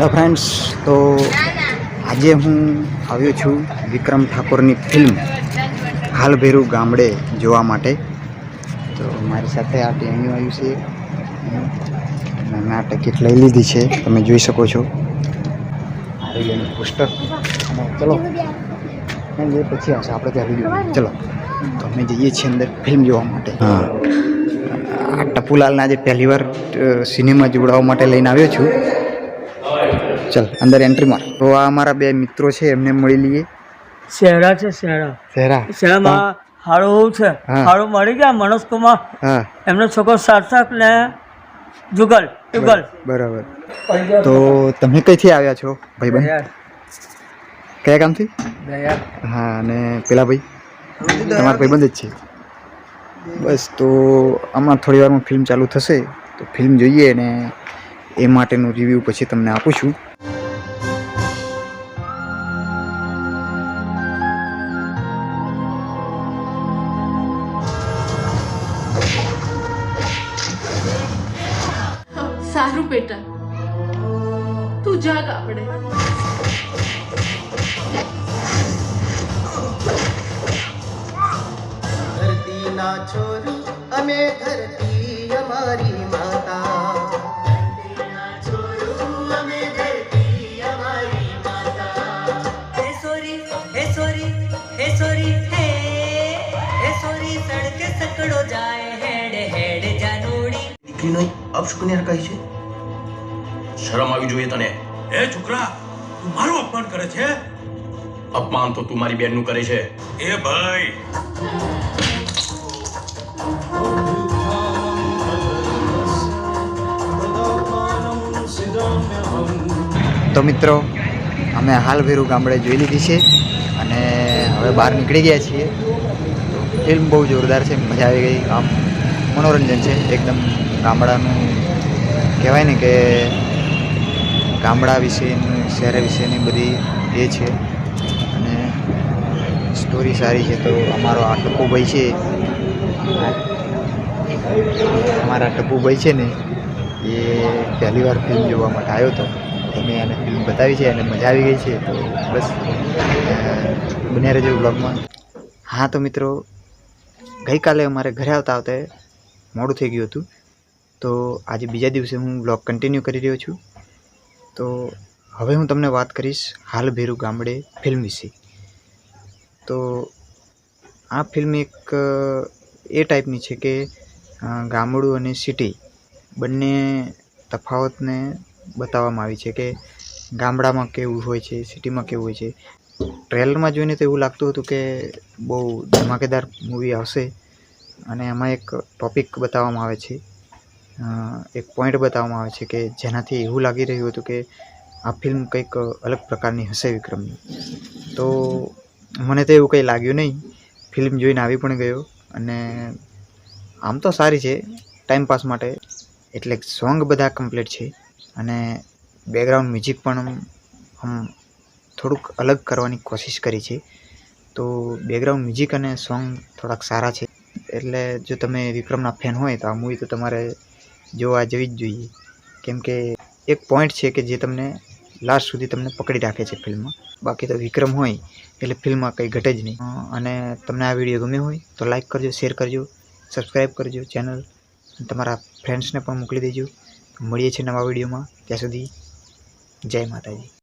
Hello friends તો આજે હું આવ્યો છું વિક્રમ ઠાકોરની ફિલ્મ હાલભેરું ગામડે જોવા માટે. તો મારી સાથે આ ટેન્યુ આવ્યું છે. મેં આ ટિકિટ લઈ લીધી છે. તમે જોઈ શકો છો. આ રહ્યું પોસ્ટર અને ચલો. જે પછી આવશે. આપણે ત્યાં વીડિયો ચલો. તો અમે જઈએ છીએ અંદર ફિલ્મ જોવા માટે. હા. આ ટપુલાલના આજે પહેલી વાર સિનેમા જોડાવા માટે લઈને આવ્યો છું. ચલ અંદર એન્ટ્રી માર. તો આ અમારા બે મિત્રો છે એમને મળી લઈએ. શહેરા છે શહેરા શેરા. શહેરામાં હારું એવું છે. હા. મળી ગયા મનોજ કુમાર એમનો છોકરો સાર્થક ને જુગલ. જુગલ. બરાબર. તો તમે કઈથી આવ્યા છો ભાઈ બન કયા ગામથી? હા અને પેલા ભાઈ? તમારા ભાઈબંધ જ છે. બસ તો હમણાં થોડી વારમાં ફિલ્મ ચાલુ થશે તો ફિલ્મ જોઈએ ને એ માટેનું રિવ્યૂ પછી તમને આપું છું. સારું બેટા. તું જાગ આપણે. ધરતીના છોરી અમે ધરતી શરમ આવી જોઈએ તને. એ છોકરા મારું અપમાન કરે છે? અપમાન તો તું મારી બેનનું કરે છે. એ ભાઈ. તો મિત્રો અમે હાલ ભેરું ગામડે જોઈ લીધી છે. હવે બહાર નીકળી ગયા છીએ. ફિલ્મ બહુ જોરદાર છે, મજા આવી ગઈ. આમ મનોરંજન છે, એકદમ ગામડાનું કહેવાય ને કે ગામડા વિશેની, શહેર વિશેની બધી એ છે. અને સ્ટોરી સારી છે તો અમારો આ ટપુભાઈ છે. અમારા ટપુભાઈ છે ને, એ પહેલી વાર ફિલ્મ જોવા માટે આવ્યો હતો તમે એને ફિલ્મ બતાવી છે અને મજા આવી ગઈ છે, તો બસ બન્યા રહેજો બ્લોગમાં હા, તો મિત્રો, ગઈકાલે અમારે ઘરે આવતા આવતા મોડું થઈ ગયું હતું. તો આજે બીજા દિવસે હું બ્લોગ કન્ટિન્યુ કરી રહ્યો છું. તો હવે હું તમને વાત કરીશ હાલ ભેરુ ગામડે ફિલ્મ વિશે. તો આ ફિલ્મ એક એ ટાઈપની છે કે ગામડું અને સિટી બંને તફાવતને બતાવવામાં આવી છે કે ગામડામાં કેવું હોય છે, સિટીમાં કેવું હોય છે. ટ્રેલરમાં જોઈને તો એવું લાગતું હતું કે બહુ ધમાકેદાર મૂવી આવશે અને એમાં એક ટોપિક બતાવવામાં આવે છે. એક પોઈન્ટ બતાવવામાં આવે છે કે જેનાથી એવું લાગી રહ્યું હતું કે આ ફિલ્મ કંઈક અલગ પ્રકારની હશે વિક્રમની. તો મને તો એવું કંઈ લાગ્યું નહીં. ફિલ્મ જોઈને આવી પણ ગયો અને આમ તો સારી છે ટાઈમ પાસ માટે. એટલે સોંગ બધા કમ્પ્લીટ છે. અને બેકગ્રાઉન્ડ મ્યુઝિક પણ આમ થોડુંક અલગ કરવાની કોશિશ કરી છે. તો બેકગ્રાઉન્ડ મ્યુઝિક અને સોંગ થોડાક સારા છે. એટલે જો તમે વિક્રમના ફેન હોય તો આ મૂવી તો તમારે જોવા જવી જ જોઈએ. કેમ કે એક પોઈન્ટ છે કે જે તમને લાસ્ટ સુધી તમને પકડી રાખે છે ફિલ્મમાં બાકી તો વિક્રમ હોય એટલે ફિલ્મમાં કંઈ ઘટે જ નહીં. અને તમને આ વીડિયો ગમ્યો હોય તો લાઈક કરજો શેર કરજો સબસ્ક્રાઈબ કરજો ચેનલ તમારા ફ્રેન્ડ્સને પણ મોકલી દેજો. મળીએ છીએ નવા વિડીયોમાં. ત્યાં સુધી જય માતાજી.